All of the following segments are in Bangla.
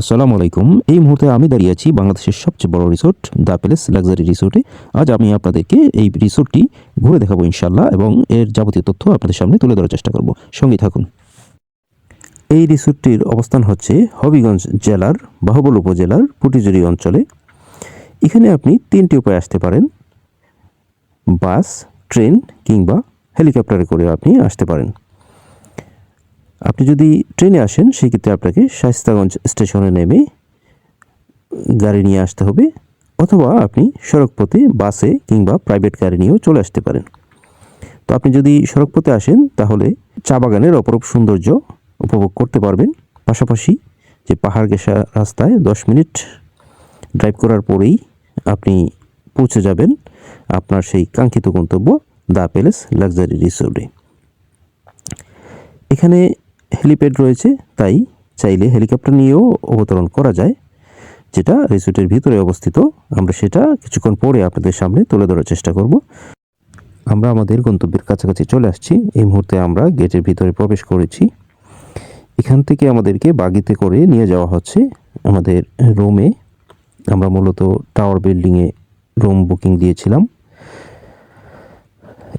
আসসালামু আলাইকুম এই মুহূর্তে আমি দাঁড়িয়ে আছি বাংলাদেশের সবচেয়ে বড় রিসোর্ট, দ্য প্যালেস লাক্সারি রিসোর্টে। আজ আমি আপনাদেরকে এই রিসোর্টটি ঘুরে দেখাবো ইনশাল্লাহ এবং এর যাবতীয় তথ্য আপনাদের সামনে তুলে ধরার চেষ্টা করব। সঙ্গে থাকুন। এই রিসোর্টটির অবস্থান হচ্ছে হবিগঞ্জ জেলার বাহুবল উপজেলার পুটিজুরি অঞ্চলে। এখানে আপনি তিনটি উপায় আসতে পারেন। বাস, ট্রেন কিংবা হেলিকপ্টারে করে আপনি আসতে পারেন। আপনি যদি ট্রেনে আসেন, সেক্ষেত্রে আপনাকে শাইস্তাগঞ্জ স্টেশনে নেমে গাড়ি নিয়ে আসতে হবে অথবা আপনি সড়কপথে বাসে কিংবা প্রাইভেট গাড়ি নিয়েও চলে আসতে পারেন। তো আপনি যদি সড়কপথে আসেন, তাহলে চা বাগানের অপরূপ সৌন্দর্য উপভোগ করতে পারবেন। পাশাপাশি যে পাহাড় ঘেঁষা রাস্তায় দশ মিনিট ড্রাইভ করার পরেই আপনি পৌঁছে যাবেন আপনার সেই কাঙ্ক্ষিত গন্তব্য দ্য প্যালেস লাক্সারি রিসোর্টে। এখানে হেলিপ্যাড রয়েছে, তাই চাইলে হেলিকপ্টার নিয়েও অবতরণ করা যায়, যেটা রিসোর্টের ভিতরে অবস্থিত। আমরা সেটা কিছুক্ষণ পরে আপনাদের সামনে তুলে ধরার চেষ্টা করব। আমরা আমাদের গন্তব্যের কাছাকাছি চলে আসছি। এই মুহূর্তে আমরা গেটের ভিতরে প্রবেশ করেছি। এখান থেকে আমাদেরকে বাগিতে করে নিয়ে যাওয়া হচ্ছে আমাদের রুমে। আমরা মূলত টাওয়ার বিল্ডিংয়ে রুম বুকিং দিয়েছিলাম।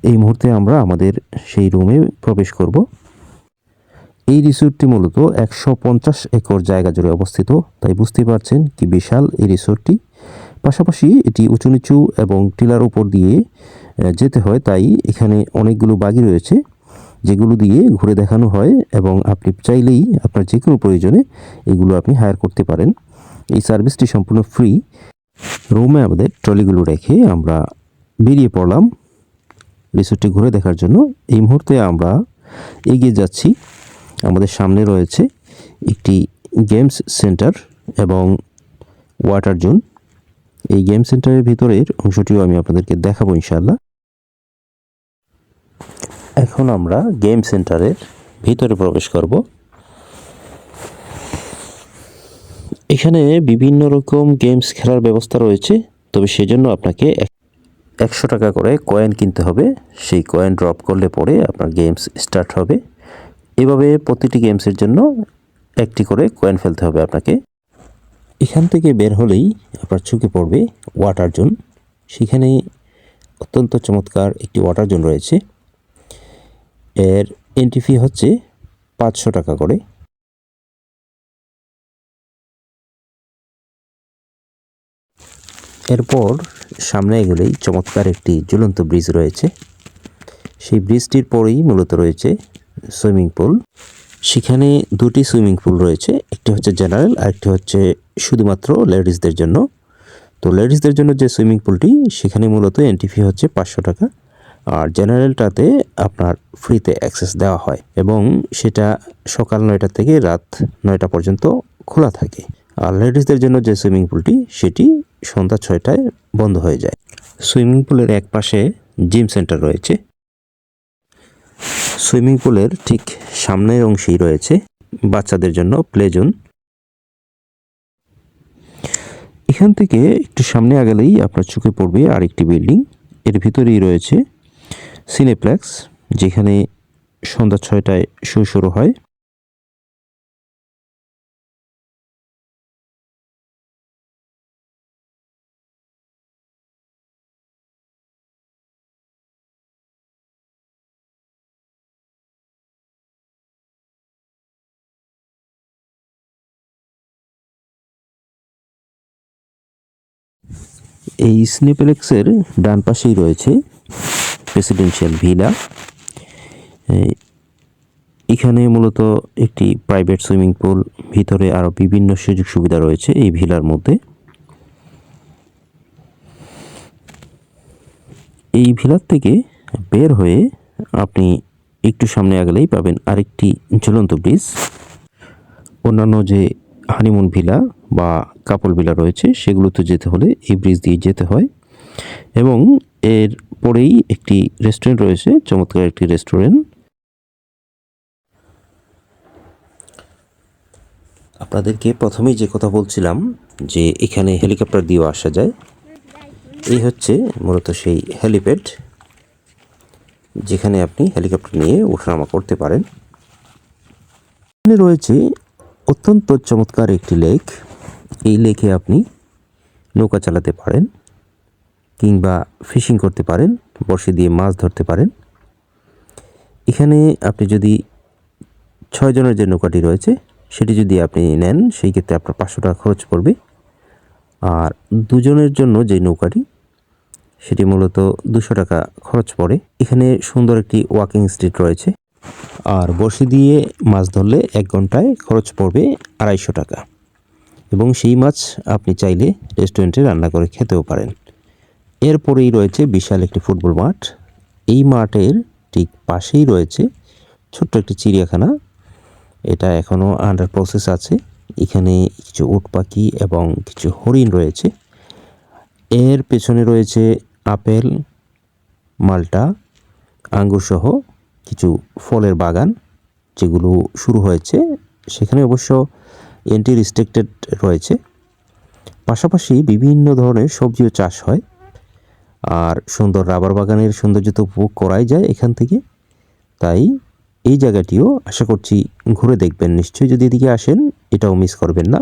এই মুহূর্তে আমরা আমাদের সেই রুমে প্রবেশ করব। এই রিসোর্টটি মূলত একশো পঞ্চাশ একর জায়গা জুড়ে অবস্থিত, তাই বুঝতে পারছেন কি বিশাল এই রিসোর্টটি পাশাপাশি এটি উঁচু নিচু এবং টিলার উপর দিয়ে যেতে হয়, তাই এখানে অনেকগুলো বাগি রয়েছে, যেগুলো দিয়ে ঘুরে দেখানো হয় এবং আপনি চাইলেই আপনার যে কোনো প্রয়োজনে এগুলো আপনি হায়ার করতে পারেন। এই সার্ভিসটি সম্পূর্ণ ফ্রি রুমে আমাদের ট্রলিগুলো রেখে আমরা বেরিয়ে পড়লাম। রিসোর্টটি ঘুরে দেখার জন্য এই মুহূর্তে আমরা এগিয়ে যাচ্ছি। আমাদের সামনে রয়েছে একটি গেমস সেন্টার এবং ওয়াটার জোন। এই গেম সেন্টারের ভিতরের অংশটিও আমি আপনাদেরকে দেখাবো ইনশাল্লাহ এখন আমরা গেম সেন্টারের ভিতরে প্রবেশ করব। এখানে বিভিন্ন রকম গেমস খেলার ব্যবস্থা রয়েছে, তবে সেজন্য আপনাকে এক- একশো টাকা করে কয়েন কিনতে হবে। সেই কয়েন ড্রপ করলে পরে আপনার গেমস স্টার্ট হবে। এভাবে প্রতিটি গেমসের জন্য একটি করে কয়েন ফেলতে হবে আপনাকে। এখান থেকে বের হলেই আপনার চোখে পড়বে ওয়াটার জোন সেখানে অত্যন্ত চমৎকার একটি ওয়াটার জোন রয়েছে। এর এন্ট্রি ফি হচ্ছে পাঁচশো টাকা করে। এরপর সামনে এগোলেই চমৎকার একটি ঝুলন্ত ব্রিজ রয়েছে। সেই ব্রিজটির পরেই মূলত রয়েছে সুইমিং পুল। সেখানে দুটি সুইমিং পুল রয়েছে, একটি হচ্ছে জেনারেল আর একটি হচ্ছে শুধুমাত্র লেডিসদের জন্য। তো লেডিসদের জন্য যে সুইমিং পুলটি, সেখানে মূলত এন্ট্রি ফি হচ্ছে পাঁচশো টাকা। আর জেনারেলটাতে আপনার ফ্রিতে অ্যাক্সেস দেওয়া হয় এবং সেটা সকাল নয়টা থেকে রাত নয়টা পর্যন্ত খোলা থাকে। আর লেডিসদের জন্য যে সুইমিং পুলটি, সেটি সন্ধ্যা ছয়টায় বন্ধ হয়ে যায়। সুইমিং পুলের এক পাশে জিম সেন্টার রয়েছে। সুইমিং পুলের ঠিক সামনের অংশেই রয়েছে বাচ্চাদের জন্য প্লে জোন। এখান থেকে একটু সামনে আগালেই আপনার চোখে পড়বে আরেকটি বিল্ডিং। এর ভিতরেই রয়েছে সিনেপ্লেক্স, যেখানে সন্ধ্যা ছয়টায় শো শুরু হয়। এই সিনেপ্লেক্সের ডান পাশেই রয়েছে প্রেসিডেন্সিয়াল ভিলা এখানে মূলত একটি প্রাইভেট সুইমিং পুল ভিতরে আরও বিভিন্ন সুযোগ সুবিধা রয়েছে এই ভিলার মধ্যে। এই ভিলার থেকে বের হয়ে আপনি একটু সামনে আগলেই পাবেন আরেকটি ঝুলন্ত ব্রিজ অন্যান্য যে হানিমুন ভিলা বা কাপল ভিলা রয়েছে, সেগুলোতে যেতে হলে এই ব্রিজ দিয়ে যেতে হয়। এবং এর পরেই একটি রেস্টুরেন্ট রয়েছে, চমৎকার একটি রেস্টুরেন্ট আপনাদেরকে প্রথমেই যে কথা বলছিলাম, যে এখানে হেলিকপ্টার দিয়েও আসা যায়, এই হচ্ছে মূলত সেই হেলিপ্যাড যেখানে আপনি হেলিকপ্টার নিয়ে ওঠানামা করতে পারেন। এখানে রয়েছে অত্যন্ত চমৎকার একটি লেক এই লেকে আপনি নৌকা চালাতে পারেন কিংবা ফিশিং করতে পারেন বড়শি দিয়ে মাছ ধরতে পারেন। এখানে আপনি যদি ছয় জনের যে নৌকাটি রয়েছে, সেটি যদি আপনি নেন, সেই ক্ষেত্রে আপনার পাঁচশো টাকা খরচ পড়বে। আর দুজনের জন্য যে নৌকাটি, সেটি মূলত দুশো টাকা খরচ পড়ে। এখানে সুন্দর একটি ওয়াকিং স্ট্রিট রয়েছে। আর বড়শি দিয়ে মাছ ধরলে এক ঘন্টায় খরচ পড়বে আড়াইশো টাকা। এবং সেই মাছ আপনি চাইলে রেস্টুরেন্টে রান্না করে খেতেও পারেন। এরপরেই রয়েছে বিশাল একটি ফুটবল মাঠ। এই মাঠের ঠিক পাশেই রয়েছে ছোট্ট একটি চিড়িয়াখানা। এটা এখনও আন্ডার প্রসেস আছে। এখানে কিছু উট পাখি এবং কিছু হরিণ রয়েছে। এর পেছনে রয়েছে আপেল, মাল্টা, আঙ্গুর সহ কিছু ফলের বাগান, যেগুলো শুরু হয়েছে। সেখানে অবশ্য এন্টি রিস্ট্রিক্টেড রয়েছে। পাশাপাশি বিভিন্ন ধরনের সবজিও চাষ হয়। আর সুন্দর রাবার বাগানের সৌন্দর্য তো উপভোগ করাই যায় এখান থেকে। তাই এই জায়গাটিও আশা করছি ঘুরে দেখবেন। নিশ্চয়ই যদি এদিকে আসেন, এটাও মিস করবেন না।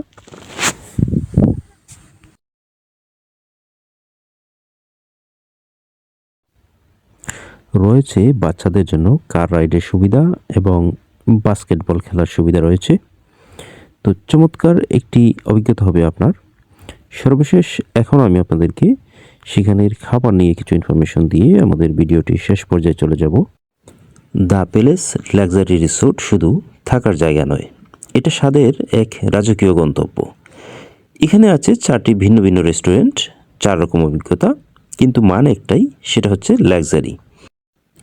রয়েছে বাচ্চাদের জন্য কার রাইডের সুবিধা এবং বাস্কেটবল খেলার সুবিধা রয়েছে। তো চমৎকার একটি অভিজ্ঞতা হবে আপনার। সর্বশেষ এখন আমি আপনাদেরকে সেখানের খাবার নিয়ে কিছু ইনফরমেশন দিয়ে আমাদের ভিডিওটি শেষ পর্যায়ে চলে যাব। দ্য প্যালেস লাক্সারি রিসোর্ট শুধু থাকার জায়গা নয়, এটা স্বাদের এক রাজকীয় গন্তব্য। এখানে আছে চারটি ভিন্ন ভিন্ন রেস্টুরেন্ট চার রকম অভিজ্ঞতা, কিন্তু মান একটাই, সেটা হচ্ছে লাক্সারি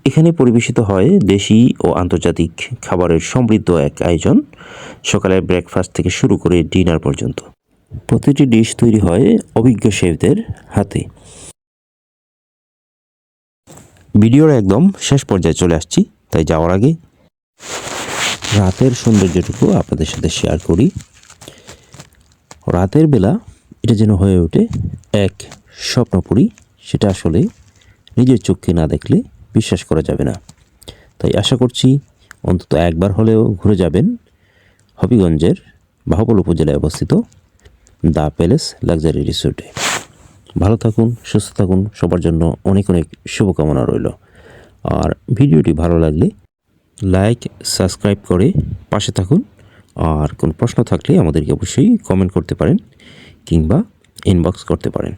এখানে পরিবেশিত হয় দেশি ও আন্তর্জাতিক খাবারের সমৃদ্ধ এক আয়োজন। সকালের ব্রেকফাস্ট থেকে শুরু করে ডিনার পর্যন্ত। প্রতিটি ডিশ তৈরি হয় অভিজ্ঞ শেফদের হাতে। ভিডিওর একদম শেষ পর্যায়ে চলে আসছি, তাই যাওয়ার আগে রাতের সৌন্দর্যটুকু আপনাদের সাথে শেয়ার করি। রাতের বেলা এটা যেন হয়ে ওঠে এক স্বপ্নপুরী, সেটা আসলে নিজের চোখকে না দেখলে বিশ্বাস করা যাবে না। তাই আশা করছি অন্তত একবার হলেও ঘুরে যাবেন হবিগঞ্জের বাহুবল উপজেলায় অবস্থিত দ্য প্যালেস লাক্সারি রিসোর্টে। ভালো থাকুন, সুস্থ থাকুন, সবার জন্য অনেক অনেক শুভকামনা রইল। আর ভিডিওটি ভালো লাগলে লাইক, সাবস্ক্রাইব করে পাশে থাকুন। আর কোনো প্রশ্ন থাকলে আমাদেরকে অবশ্যই কমেন্ট করতে পারেন কিংবা ইনবক্স করতে পারেন।